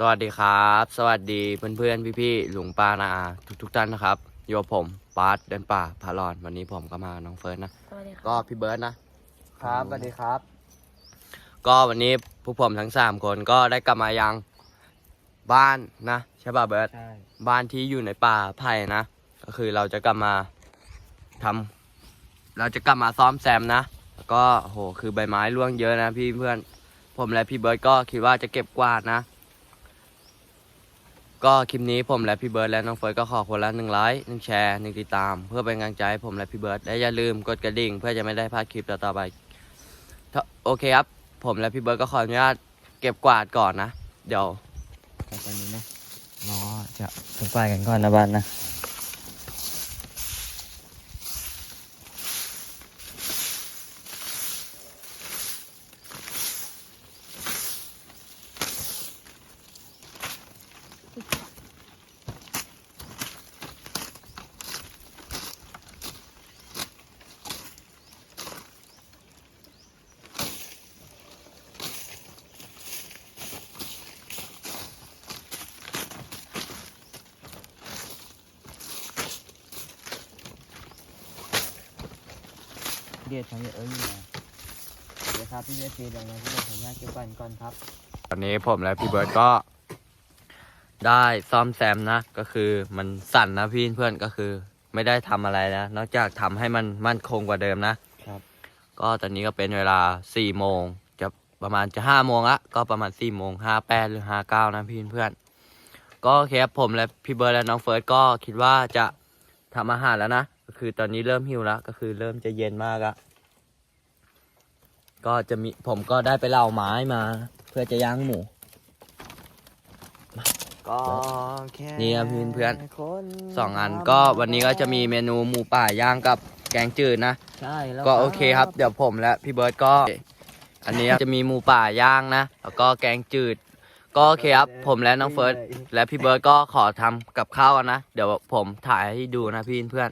สวัสดีครับ สวัสดีเพื่อนๆพี่ๆหลุงป้านาอาทุกๆท่านนะครับโยกับผมปาร์ตเดินป่าพารอนวันนี้ผมก็มากับน้องเฟิร์สนะ สวัสดีคก็รับพี่เบิร์ดนะ ครับสวัสดีครับ ก็วันนี้พวกผมทั้งสามคนก็ได้กลับมายังบ้านนะใช่ป่ะเบิร์ดใช่บ้านที่อยู่ในป่าไผ่นะ ก็คือเราจะกลับมาทำเราจะกลับมาซ่อมแซมนะแล้วก็โหคือใบไม้ร่วงเยอะนะพี่เพื่อน ผมและพี่เบิร์ดก็คิดว่าจะเก็บกวาดนะ ก็คลิปนี้ผมและพี่เบิร์ดและน้องเฟิร์สก็ขอคนละหนึ่งไลค์หนึ่งแชร์หนึ่งติดตาม เพื่อเป็นกำลังใจให้ผมและพี่เบิร์ดและอย่าลืมกดกระดิ่ง เพื่อจะไม่ได้พลาดคลิปต่อๆไปถ้าโอเคครับ ผมและพี่เบิร์ดก็ขออนุญาตเก็บกวาดก่อนนะ เดี๋ยวแต่ตอนนี้นะรอจะสบายกันก่อนนะบ้านนะ เดียดทำเยอะเอ้ยอยู่นะเดี๋ยวครับพี่เดียดเดี๋ยวนะพี่เดียดผมอยากเก็บก่อนก่อนครับ ตอนนี้ผมและพี่เบิร์ดก็ได้ซ่อมแซมนะ ก็คือมันสั่นนะพี่เพื่อนก็คือ ไม่ได้ทำอะไรนะนอกจากทำให้มันมั่นคงกว่าเดิมนะครับ ก็ตอนนี้ก็เป็นเวลาสี่โมงจะประมาณจะห้าโมงละก็ประมาณสี่โมงห้าแปดหรือห้าเก้านะพี่เพื่อนก็โอเคครับผมและพี่เบิร์ดและน้องเฟิร์สก็คิดว่าจะทำอาหารแล้วนะก็ คือตอนนี้เริ่มหิวแล้วก็คือเริ่มจะเย็นมากอะก็จะมีผมก็ได้ไปเหล่าไม้มา เพื่อจะย่างหมูก็แค่นี่ครับเพื่อนคนสองอันก็วันนี้ก็จะมีเมนูหมูป่าย่างกับแกงจืดนะใช่แล้วก็โอเคครับ เดี๋ยวผมและพี่เบิร์ดก็ อันนี้จะมีหมูป่าย่างนะแล้วก็แกงจืด ก็โอเคครับ ผมและน้องเฟิร์สและพี่เบิร์ดก็ขอทำกับข้าวกันนะ เดี๋ยวผมถ่ายให้ดูนะพี่เพื่อน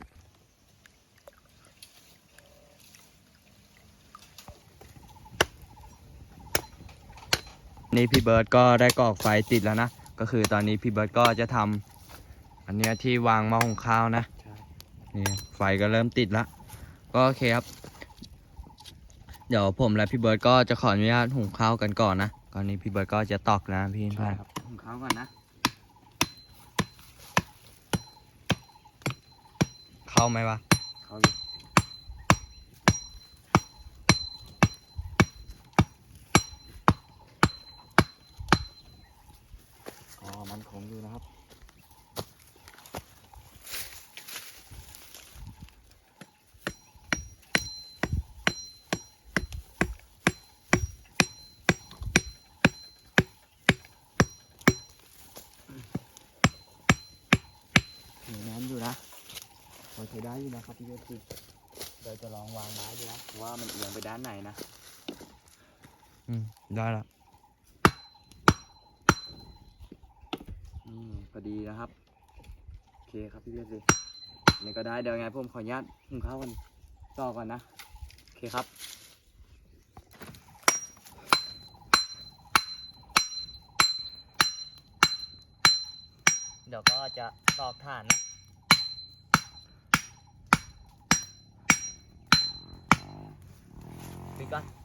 นี่พี่เบิร์ดก็ได้ก่อไฟติดแล้วนะ ก็คือตอนนี้พี่เบิร์ดก็จะทำอันเนี้ยที่วางหม้อหุงข้าวนะใช่นี่ไฟก็เริ่มติดแล้วก็โอเคครับ เดี๋ยวผมและพี่เบิร์ดก็จะขออนุญาตหุงข้าวกันก่อนนะก่อนนี้พี่เบิร์ดก็จะตอกนะพี่ใช่เพื่อนครับหุงข้าวก่อนนะเข้าไหมวะเขาอยู่ อ๋อมันคงอยู่นะครับ มีน้ำอยู่นะพอใช้ได้อยู่นะครับพี่เวทีเราจะลองวางไม้ดูนะว่ามันเอียงไปด้านไหนนะ อืม ได้ละ อืมพอ ดีนะครับ โอเคครับพี่เวทีนี่ก็ได้เดี๋ยวไงผมขออนุญาตหุงข้าวกันต่อก่อนนะ โอเคครับเดี๋ยวก็จะตอกถ่านนะปิดก่อน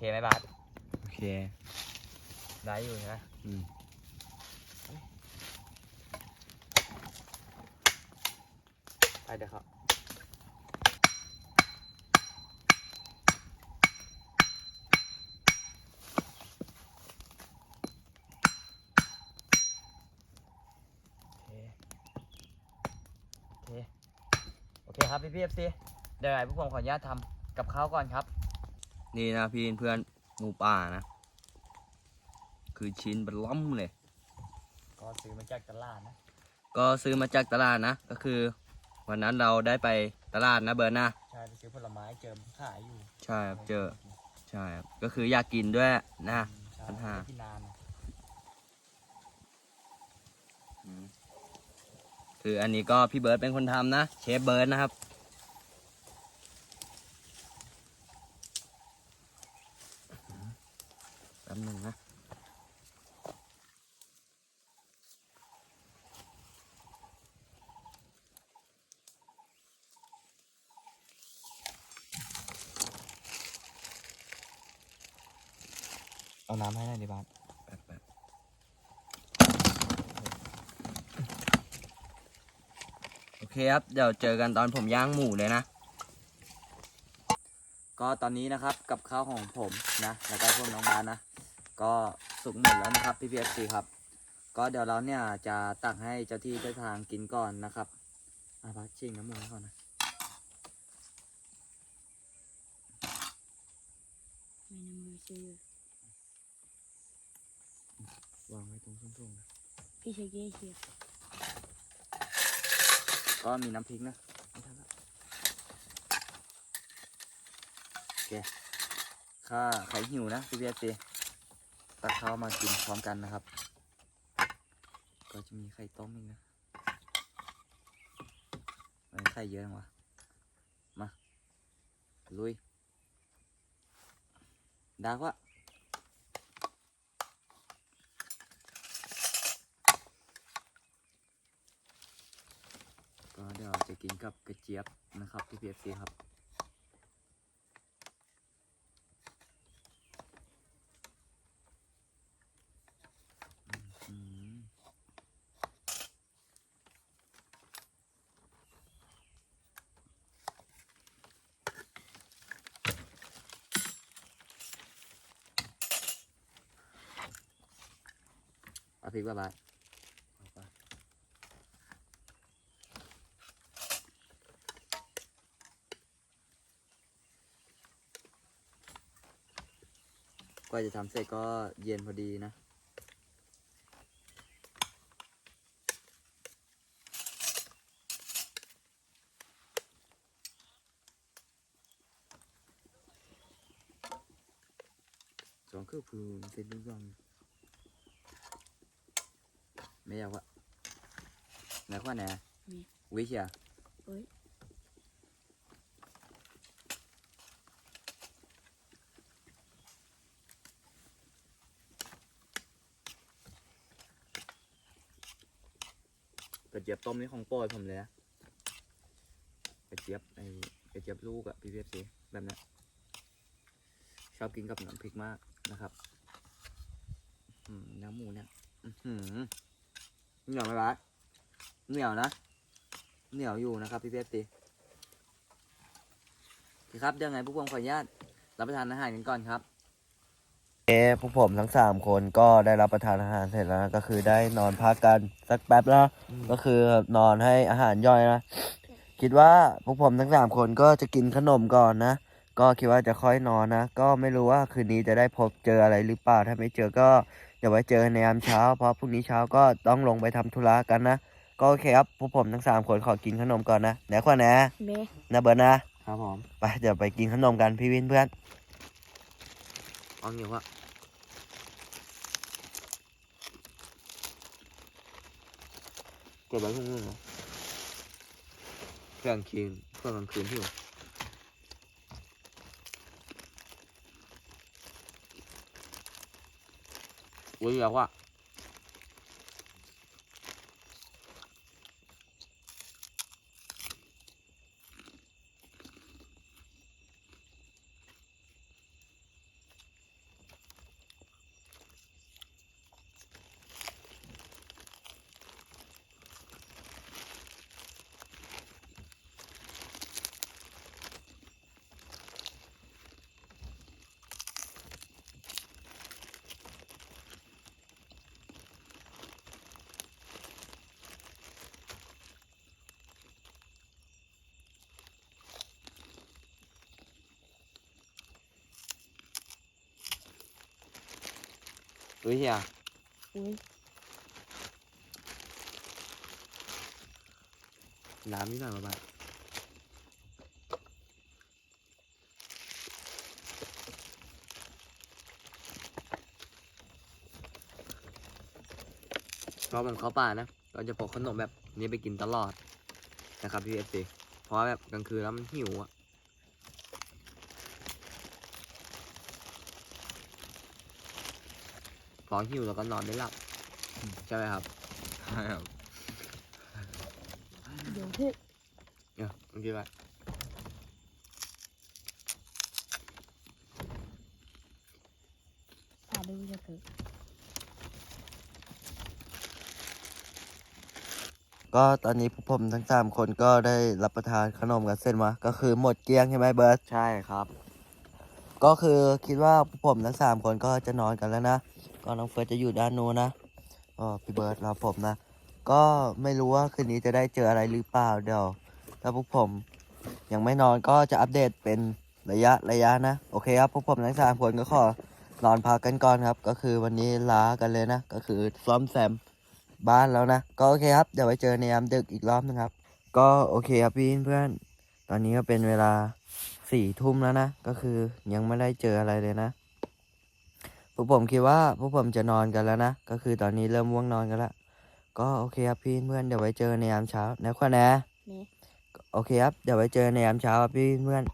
เคไหมบาสโอเค ได้อยู่ใช่ไหมอืม ไปเดี๋ยวครับ โอเค โอเค โอเคครับพี่พี่เอฟซีเดี๋ยวไงพวกผมขออนุญาตทำกับข้าวก่อนครับ นี่นะพี่เพื่อนหมูป่านะ คือชิ้นเป็นล้อมเลย ก็ซื้อมาจากตลาดนะ ก็ซื้อมาจากตลาดนะ ก็คือ วันนั้นเราได้ไปตลาดนะเบิร์นนะ ใช่ไปซื้อผลไม้เจอมขายอยู่ ใช่ครับเจอ ใช่ครับก็คืออยากกินด้วยนะใช่ปัญหาไม่ได้กินนานนะอืมคืออันนี้ก็พี่เบิร์ดเป็นคนทำนะ เชฟเบิร์ดนะครับ แป๊บหนึงนะ เอาน้ำให้หน่อยดิบ้านแป๊บแป๊บโอเคครับ เดี๋ยวเจอกันตอนผมย่างหมูเลยนะ ก็ตอนนี้นะครับกับข้าวของผมนะ แล้วก็พวกน้องบ้านนะ ก็สุกหมดแล้วนะครับพี่พีเอฟซีครับ ก็เดี๋ยวเราเนี่ยจะตักให้เจ้าที่เจ้าทางกินก่อนนะครับอาพักชิงน้ำมันก่อนนะ Meine Mutter. วางไว้ตรงส้นๆนะ Ich gehe hier. ก็มีน้ำพริกนะไม่ทันละโอเคถ้าใครหิวนะพี่พีเอฟซีตักข้าวมากินพร้อมกันนะครับ ก็จะมีไข่ต้มอีกนะเอ้ยไข่เยอะจังวะมาลุยดากวะก็เดี๋ยว จะกินกับกระเจี๊ยบนะครับพี่พียซีครับ อืมเอาพริกบ้าบายเอาไป กว่าจะทำเสร็จก็เย็นพอดีนะ Chọn cứ phù tên đúng rồi Mẹ đâu ạ Nè khoa nè Mẹ. Quý chưa Ui. กระเจี๊ยบต้มนี่ของโปรดผมเลยนะกระเจี๊ยบไอ้กระเจี๊ยบลูกอะพี่เพียสีแบบนี้ชอบกินกับน้ำพริกมากนะครับอื้อหือน้ำหมูเนี่ยเหนียวไหมวะเหนียวนะ เหนียวอยู่นะครับพี่เพียสีโอเคครับยังไงพวกผมขออนุญาตรับประทานอาหารกันก่อนครับ เอะพวกผมทั้งสามคนก็ได้รับประทานอาหารเสร็จแล้วนะก็คือได้นอนพักกันสักแป๊บแล้ว ก็คือนอนให้อาหารย่อยนะ คิดว่าพวกผมทั้งสามคนก็จะกินขนมก่อนนะ ก็คิดว่าจะค่อยนอนนะ ก็ไม่รู้ว่าคืนนี้จะได้พบเจออะไรหรือเปล่า ถ้าไม่เจอก็เดี๋ยวไว้เจอกันในยามเช้า เพราะพรุ่งนี้เช้าก็ต้องลงไปทำธุระกันนะ ก็โอเคครับพวกผมทั้งสามคนขอกินขนมก่อนนะเดี๋ยวก่อนนะ Meh. นะเบิร์ดนะครับผมไปเดี๋ยวไปกินขนมกันพี่วินเพื่อนเอาเหนียวอะ กดไว้พรุ่งนี้นะเครื่องคืนเพื่อกลางคืนที่อยู่อุ้ยอยากว่า อุ้ยเฮีย Ui. น้ำนิดหน่อยมาบ้างก็มันเข้าป่านะก็ก็จะพกขนมแบบนี้ไปกินตลอดนะครับพี่เอฟซีเพราะว่าแบบกลางคืนแล้วมันหิวอะ พอหิวแล้วก็นอนไม่หลับ ใช่ไหมครับใช่ครับเดี๋ยวเฮ้ยเนี่ยเมื่อกี้ว่าพาดูจะเกิดก็ตอนนี้พวกผมทั้งสามคนก็ได้รับประทานขนมกันเสร็จมาก็คือหมดเกลี้ยงใช่ไหมเบิร์ตใช่ครับ ก็คือคิดว่าพวกผมทั้งสามคนก็จะนอนกันแล้วนะ ก็น้องเฟิร์สจะอยู่ด้านโน้นนะก็พี่เบิร์ดรอผมนะ ก็ไม่รู้ว่าคืนนี้จะได้เจออะไรหรือเปล่าเดี๋ยวถ้าพวกผมยังไม่นอนก็จะอัปเดตเป็นระยะระยะนะ โอเคครับพวกผมทั้งสามคนก็ขอนอนพักกันก่อนครับ ก็คือวันนี้ลากันเลยนะ ก็คือซ้อมแซมบ้านแล้วนะ ก็โอเคครับเดี๋ยวไว้เจอในยามดึกอีกรอบนึงครับ ก็โอเคครับพี่เพื่อน ตอนนี้ก็เป็นเวลาสี่ทุ่มแล้วนะ ก็คือยังไม่ได้เจออะไรเลยนะ พวกผมคิดว่าพวกผมจะนอนกันแล้วนะ ก็คือตอนนี้เริ่มว่วงนอนกันแล้ว ก็โอเคครับพี่เพื่อนเดี๋ยวไว้เจอในยามเช้านะควันนะนี่โอเคครับเดี๋ยวไว้เจอในยามเช้าครับพี่เพื่อน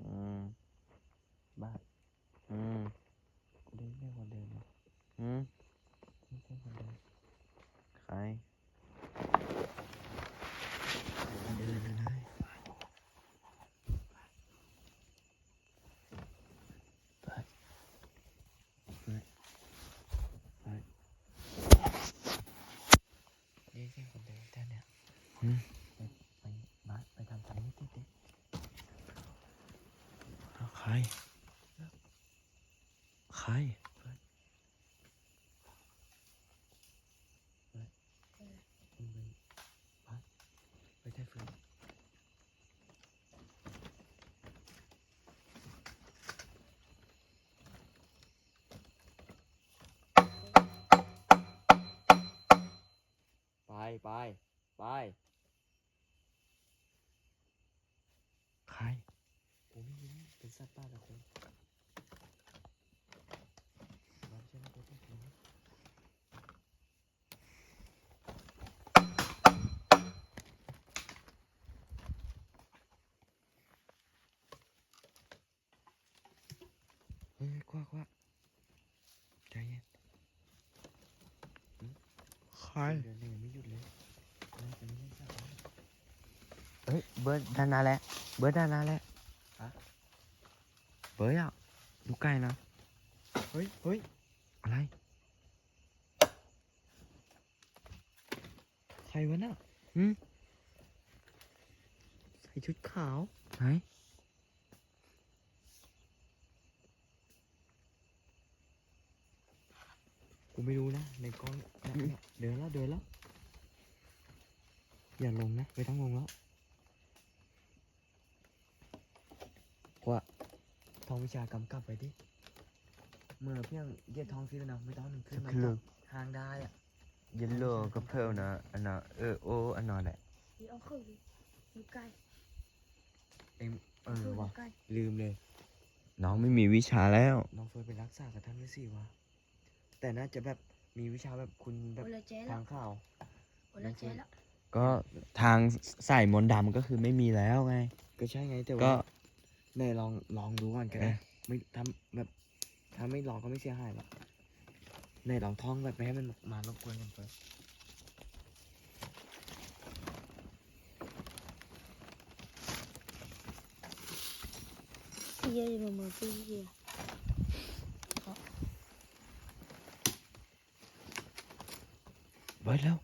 อืมบ้าอืมเดินไม่คนเดิน อืมใครเดินเลยไปไปไปนี่ใช่คนเดินแต่เนี่ยอืมไปบ้านไปทำทางนี้ติดใคร ใครเพื่อนเพื่อนมึงไปบ้านไปได้เพื่อน ไปไป ไป ใคร ผมไม่รู้เป็นสัตว์ป่าละคนเราใช่ไหมตัวที่ผมเฮ้ยคว้าคว้าใจเย็น ใคร เดินเนี่ยไม่หยุดเลย เฮ้ยเบิร์ดด้านหน้าแล้วเบิร์ดด้านหน้าแล้วเบิร์ดอะดูใกล้นะเฮ้ยเฮ้ยอะไร ใครวะน่ะหืมใส่ชุดขาวไหนกูไม่รู้นะในกล้องเนี่ยเนี่ยเดินแล้วเดินแล้ว อย่าลงนะ ไม่ต้องลงแล้วว่าทองวิชากำกับไปดิเมื่อเพียงเหยียดทองฟิลนะไม่ต้องขึ้นมาจับทางได้อะยินโลก็เพิ่มนะอันน่ะเออโออันนั้นแหละนี่เอาเข้าดิดูใกล้เองเออดูว่ะใกล้ลืมเลย น้องไม่มีวิชาแล้ว น้องเฟิร์นไปรักษากับท่านฤาษีวะแต่น่าจะแบบมีวิชาแบบคุณแบโอบลาเจแล้ทาวงข่าวโอลาเจแล้ว ก็ทางสายมนต์ดำก็คือไม่มีแล้วไง ก็ใช่ไงแต่ก็ ว่าเนยลองลองดูก่อนก็ได้เอ๊ะ ไม่ทำแบบถ้าไม่ลองก็ไม่เสียหายหรอกเนยลองท่องแบบไม่ให้มันมารบกวนกันเฟิร์นพี่เย่มาเมื่อพี่เย่เบิร์ดแล้วมา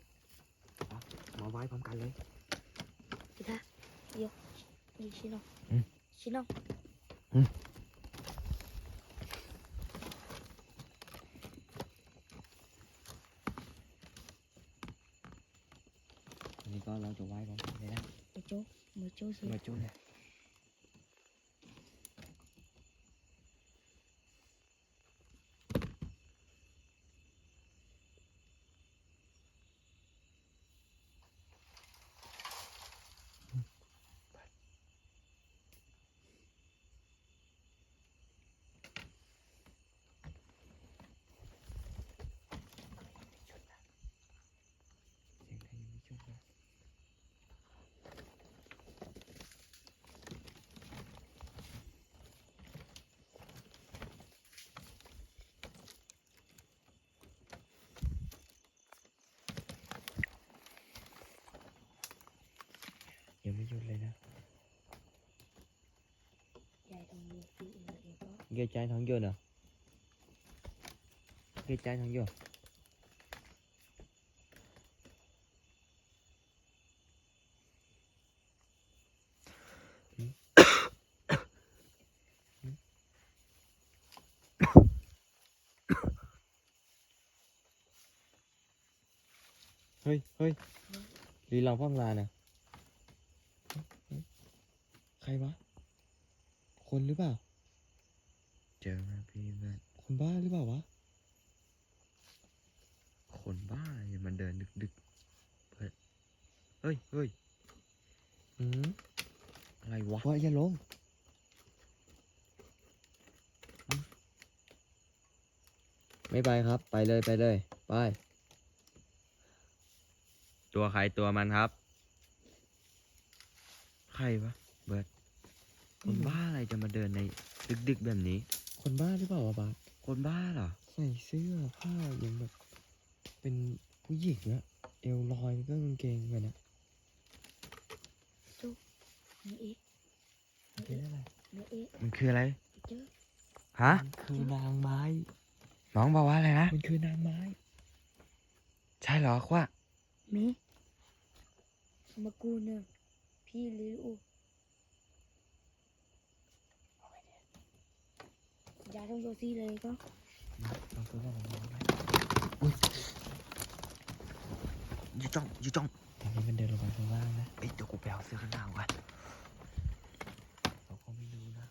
ไหว้พร้อมกันเลยพี่ตาเยอะนี่ชิโนชิโน อันนี้ก็เราจะไหว้พร้อมกันเลยนะมาจูมาจูสิ มาจุ๊เลย จุดเลย ยังไม่หยุดเลยนะยายทำ เดินดึกดึกๆเฮ้ย เฮ้ยเฮ้ยอืมอะไรวะวะอย่าลงอืมไม่ไปครับ ไปเลยไปเลย ไป ตัวใครตัวมันครับ ใครวะ เบิร์ดคนบ้าอะไรจะมาเดินในดึกๆแบบนี้ คนบ้าหรือเปล่าวะบาสคนบ้าเหรอ ใส่เสื้อผ้ายังแบบเป็น ผู้หญิงอะเอวลอยก็กางเกงกันอะนี่เอ๊ะมันคืออะไรนี่เอ๊ะมันคืออะไรเจอฮะมันคือนางไม้ น้องบอกว่าอะไรนะ มันคือนางไม้ ใช่เหรอควะมีมากูเนอะพี่ลิลูยายต้องโยซี่เลยก็ลองซื้อมาลองมาไหมอ ยู่จ้องอยู่จ้องตอนนี้มันเดินลงไปข้างล่างนะเอ้ยเดี๋ยวกูไปเอาเสื้อกันหนาวก่อนเราก็ไม่รู้นะ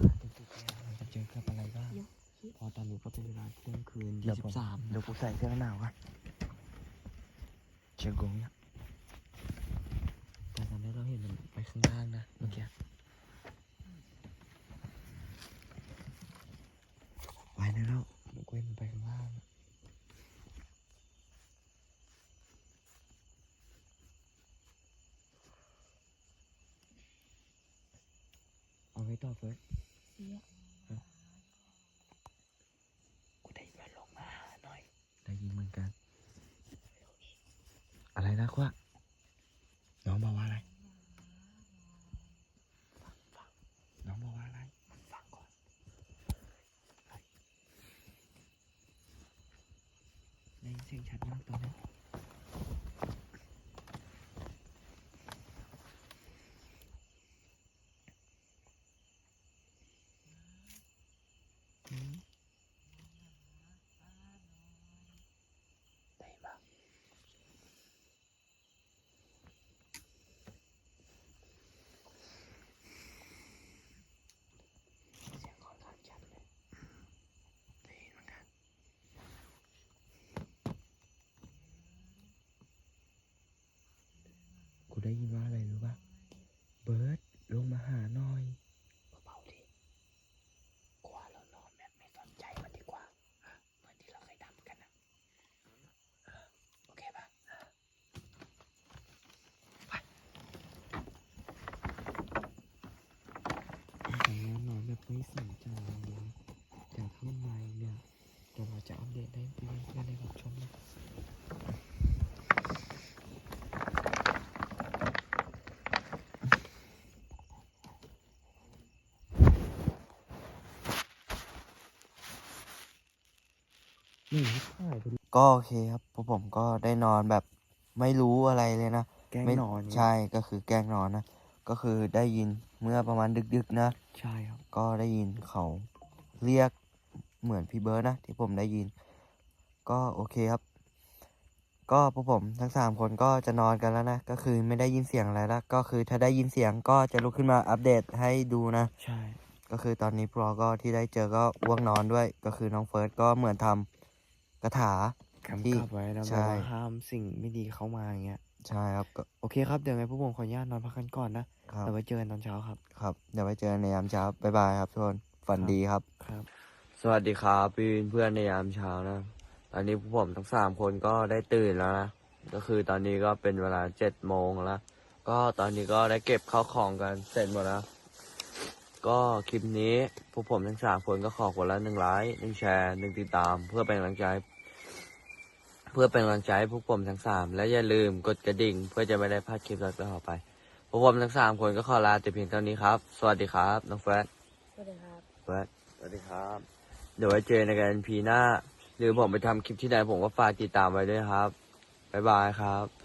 ว่าดึกๆเนี่ยมันจะเจอกับอะไรบ้างพอตอนนี้ก็เป็นเวลาเที่ยงคืนเดี๋ยี่ยวสิผมบสามเดี๋ยวกูใส่เสื้อกันหนาวก่อนเชียงกงเนี่ย แต่ตอนนี้เราเห็นมันไปข้างล่างนะเมื่อกี้ ไปได้แล้ว มันก็เห็นมันไปข้างล่าง เอา ไว้ต่อเฟิร์สเสียกูได้มาลงมาหาหน่อย ได้ยินเหมือนกัน อะไรนะควะน้องบอกว่าอะไร น้องบอกว่าอะไร ฟังก่อน ได้ยินเสียงชัดมากตอนนี้อืม ได้ปะ เสียงค่อนข้างชัดเลย ได้ยินเหมือนกัน กู ได้ยินว่าอะไรรู้ปะเบิร์ดลงมาหาหน่อย เบาๆดิกว่าเรานอนแบบไม่สนใจมันดีกว่า เหมือนที่เราเคยทำกันนะโอเคปะแต่แน่นอนแบบไม่สนใจเราเลยแต่ถ้ามันมาอีกเนี่ยเดี๋ยวเราจะอัปเดตให้เพื่อนๆได้รับชมนะ นี่ถ่ายไป ก็โอเคครับพวกผมก็ได้นอนแบบไม่รู้อะไรเลยนะแกล้งไม่นอนไงใช่ก็คือแกล้งนอนนะ ก็คือได้ยินเมื่อประมาณดึกๆนะ ใช่ครับ ก็ได้ยินเขาเรียกเหมือนพี่เบิร์ดนะ ที่ผมได้ยิน ก็โอเคครับ ก็พวกผมทั้งสามคนก็จะนอนกันแล้วนะ ก็คือไม่ได้ยินเสียงอะไรแล้วก็คือถ้าได้ยินเสียงก็จะลุกขึ้นมาอัปเดตให้ดูนะ ใช่ ก็คือตอนนี้พวกเราก็ที่ได้เจอก็ว่วงนอนด้วย ก็คือน้องเฟิร์สก็เหมือนทำ กระถา กำที่กับไว้นะใช่ แบบว่าห้ามสิ่งไม่ดีเข้ามาอย่างเงี้ย ใช่ครับก็โอเคครับเดี๋ยวไงพวกผมขออนุญาตนอนพักกันก่อนนะ ครับเดี๋ยวไว้เจอกันตอนเช้าครับ ครับเดี๋ยวไว้เจอกันในยามเช้าบ๊ายบายครับทุกคนฝันดีครับ ครับ สวัสดีครับพี่เพื่อนในยามเช้านะตอนนี้พวกผมทั้งสามคนก็ได้ตื่นแล้วนะไก็คือตอนนี้ก็เป็นเวลาเจ็ดโมงแล้ว ก็ตอนนี้ก็ได้เก็บข้าวของกันเสร็จหมดแล้ว ก็คลิปนี้พวกผมทั้งสามคนก็ขอคนละหนึ่งไลค์หนึ่งแชร์หนึ่งติดตาม เพื่อเป็นกำลังใจ เพื่อเป็นกำลังใจให้พวกผมทั้งสามและอย่าลืมกดกระดิ่ง เพื่อจะไม่ได้พลาดคลิปต่อไปพวกผมทั้งสามคนก็ขอลาแต่เพียงเท่านี้ครับ สวัสดีครับน้องเฟิร์สสวัสดีครับเฟิร์สสวัสดีครับ เดี๋ยวไว้เจอกันพีหน้า หรือผมไปทำคลิปที่ไหนผมก็ฝากติดตามไว้ด้วยครับบ๊ายบายครับ